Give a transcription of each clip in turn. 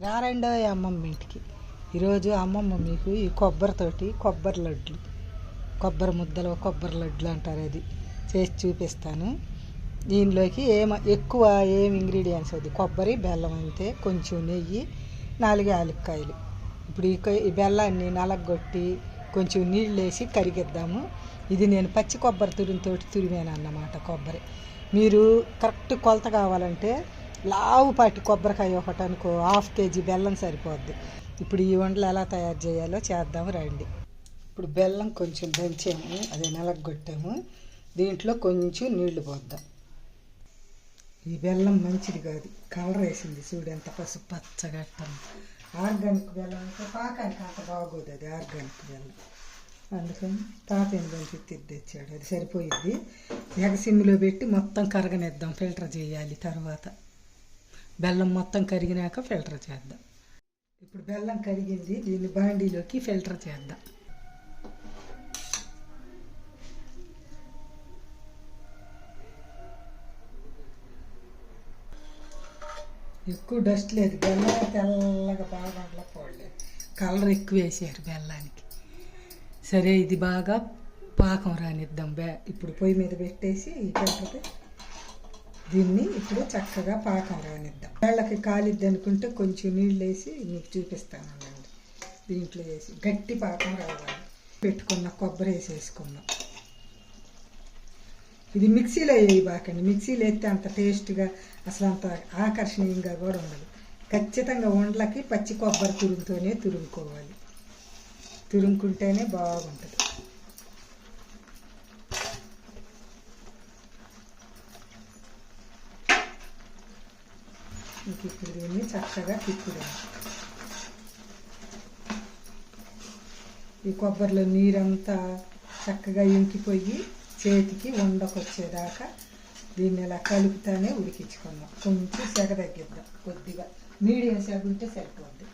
రారండో అమ్మమ్మ ఇంటికి. ఈరోజు అమ్మమ్మ మీకు ఈ కొబ్బరితోటి కొబ్బరి లడ్లు. కొబ్బరి ముద్దలు కొబ్బరి లడ్లు అంటారు అది. చేసి చూపిస్తాను. దీనిలోకి ఏమ ఎక్కువ ఏం ఇంగ్రీడియంట్స్ అది కొబ్బరి బెల్లం అంతే కొంచెం నెయ్యి నాలుగు యాలక్కాయలు. ఇప్పుడు ఈ కొ- ఈ బెల్లాన్ని నలగొట్టి కొంచెం నీళ్ళు వేసి కరిగిద్దాము. ఇది నేను పచ్చి కొబ్బరి తురిమితో తురిమాను అన్నమాట కొబ్బరి. మీరు కరెక్ట్ కొలత కావాలంటే లావుపాటి కొబ్బరికాయ ఒకటి అనుకో హాఫ్ కేజీ బెల్లం సరిపోద్ది. ఇప్పుడు ఈ వంటలు ఎలా తయారు చేయాలో చేద్దాం రండి. ఇప్పుడు బెల్లం కొంచెం దంచాము అదే నలగొట్టాము. దీంట్లో కొంచెం నీళ్ళు పోద్దాం. ఈ బెల్లం మంచిది కాదు కలర్ వేసింది చూడు ఎంత పసుపు పచ్చగా ఆర్గానిక్ బెల్లం అంటే పాకానికి అంత బాగోదు అది ఆర్గానిక్ బెల్లం. అందుకని తాత ఎందుకు తెచ్చాడు అది సరిపోయిద్ది. ఎగసిమ్లో పెట్టి మొత్తం కరగనిద్దాం ఫిల్టర్ చేయాలి తర్వాత. బెల్లం మొత్తం కరిగినాక ఫిల్టర్ చేద్దాం. ఇప్పుడు బెల్లం కరిగింది దీన్ని బాండీలోకి ఫిల్టర్ చేద్దాం. ఎక్కువ డస్ట్ లేదు బెల్లం తెల్లగా బాగా పోలేదు కలర్ ఎక్కువ వేసారు బెల్లానికి. సరే ఇది బాగా పాకం రానిద్దాం బే ఇప్పుడు పొయ్యి మీద పెట్టేసి ఈ దీన్ని ఇప్పుడు చక్కగా పాకం రానిద్దాం. వేళ్ళకి కాలిద్ది అనుకుంటే కొంచెం నీళ్ళు వేసి మీకు చూపిస్తాను అండి దీంట్లో వేసి గట్టి పాకం రావాలి. పెట్టుకున్న కొబ్బరి వేసేసుకుందాం. ఇది మిక్సీలో వేయబాకండి మిక్సీలో వేస్తే అంత టేస్ట్గా అసలు అంత ఆకర్షణీయంగా కూడా ఉండదు. ఖచ్చితంగా వండ్లకి పచ్చి కొబ్బరి తురుముతోనే తురుముకోవాలి. తురుముకుంటేనే బాగుంటుంది. ఇంక ఇప్పుడు దీన్ని చక్కగా తిప్పుదాం ఈ కొబ్బరిలో నీరంతా చక్కగా ఇంకిపోయి చేతికి ఉండకొచ్చేదాకా దీన్ని ఇలా కలుపుతానే ఉడికించుకుందాం. కొంచెం సెగ తగ్గిద్దాం కొద్దిగా. మీడియం సెగ ఉంటే సరిపోద్ది.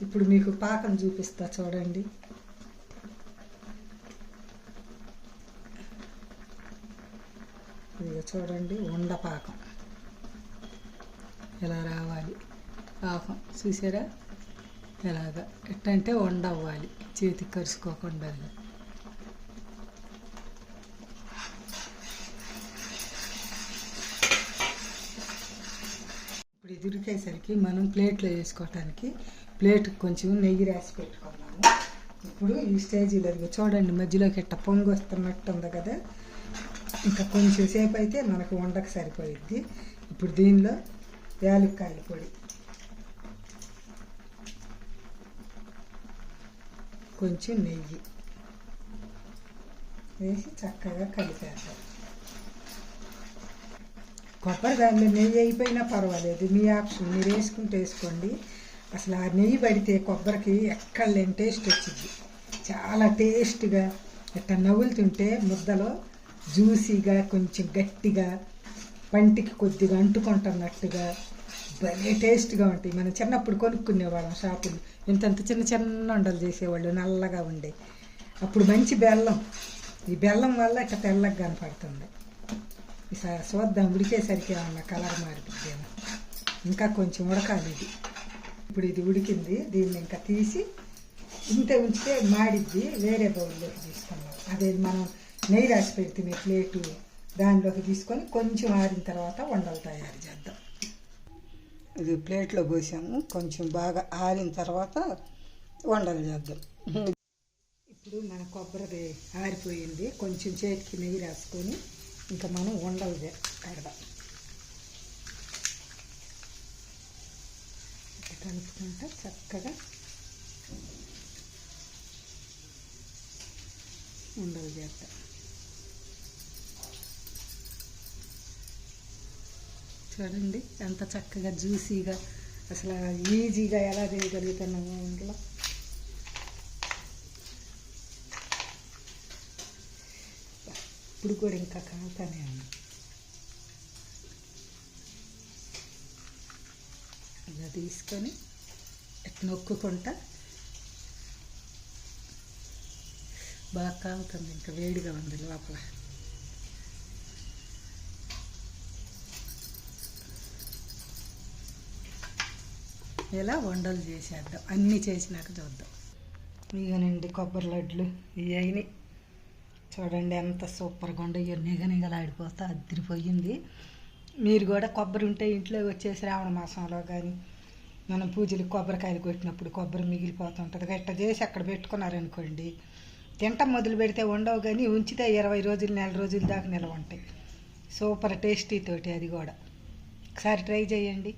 ఇప్పుడు మీకు పాకం చూపిస్తా చూడండి. ఇదిగో చూడండి ఉండ పాకం. ఇలా రావాలి? పాపం చూసారా? ఎలాగా? ఎట్టంటే వండ అవ్వాలి చేతికి కరుచుకోకుండా ఇప్పుడు ఇది ఉడికేసరికి మనం ప్లేట్లో వేసుకోవటానికి ప్లేట్ కొంచెం నెయ్యి రాసి పెట్టుకున్నాము. ఇప్పుడు ఈ స్టేజీలో చూడండి మధ్యలోకి ఇట్ట పొంగు వస్తున్నట్టు ఉంది కదా. ఇంకా కొంచెం సేపు అయితే మనకు వండకు సరిపోయిద్ది. ఇప్పుడు దీనిలో యాలక్కాయల పొడి. కొంచెం నెయ్యి. వేసి చక్కగా కలిపేస్తాం కొబ్బరి దానిలో నెయ్యి అయిపోయినా పర్వాలేదు. మీ ఆప్షన్ మీరు వేసుకుంటే వేసుకోండి. అసలు ఆ నెయ్యి పడితే కొబ్బరికి ఎక్కడ లేని టేస్ట్ వచ్చింది. చాలా టేస్ట్గా ఇట్లా నవ్వులుతుంటే ముద్దలో జ్యూసీగా కొంచెం గట్టిగా పంటికి కొద్దిగా అంటుకుంటున్నట్టుగా భలే టేస్ట్గా ఉంటాయి. మనం చిన్నప్పుడు కొనుక్కునేవాళ్ళం షాపులు. ఇంతంత చిన్న చిన్న ఉండలు చేసేవాళ్ళు నల్లగా ఉండే. అప్పుడు మంచి బెల్లం. ఈ బెల్లం వల్ల ఇట్లా తెల్లగా కనపడుతుంది. ఈసారి చూద్దాం ఉడికేసరికి ఏమన్నా కలర్ మారిపోద్దేమో ఇంకా కొంచెం ఉడకాలి ఇది. ఇప్పుడు ఇది ఉడికింది. దీన్ని ఇంకా తీసి ఇంత ఉంచితే మాడిద్ది. వేరే బౌల్లోకి తీసుకున్నాం అదే మనం నెయ్యి రాసి పెడితే మీ ప్లేటు దానిలోకి తీసుకొని కొంచెం ఆరిన తర్వాత వండలు తయారు చేద్దాం. ఇది ప్లేట్లో పోసాము. కొంచెం బాగా ఆరిన తర్వాత వండలు చేద్దాం. ఇప్పుడు మన కొబ్బరిది ఆరిపోయింది. కొంచెం చేతికి నెయ్యి రాసుకొని ఇంకా మనం వండలు చే- కలుపుకుంటా చక్కగా ఉండలు చేద్దాం. చూడండి. ఎంత చక్కగా జ్యూసీగా అసలు ఈజీగా ఎలా చేయగలుగుతున్నాము ఇంట్లో ఇప్పుడు కూడా ఇంకా కాగుతానే ఉంది. ఇలా తీసుకొని నొక్కుకుంటా? బాగా కాగుతుంది ఇంకా వేడిగా ఉంది లోపల. ఇలా వండలు చేసేద్దాం? అన్నీ చేసినాక చూద్దాం. ఇగనండి కొబ్బరి లడ్లు. ఇవి అయినాయి చూడండి ఎంత సూపర్గా ఉండే. ఇక నిగ నిగలాడిపోతా అదిరిపోయింది మీరు కూడా కొబ్బరి ఉంటే ఇంట్లో వచ్చే శ్రావణ మాసంలో కానీ మనం పూజలు కొబ్బరికాయలు కొట్టినప్పుడు కొబ్బరి మిగిలిపోతుంటుంది. గట్ట చేసి అక్కడ పెట్టుకున్నారనుకోండి తింటం మొదలు పెడితే ఉండవు కానీ ఉంచితే ఇరవై రోజులు నెల రోజుల దాకా నిలవ ఉంటాయి సూపర్ టేస్టీ తోటి అది కూడా. ఒకసారి ట్రై చేయండి.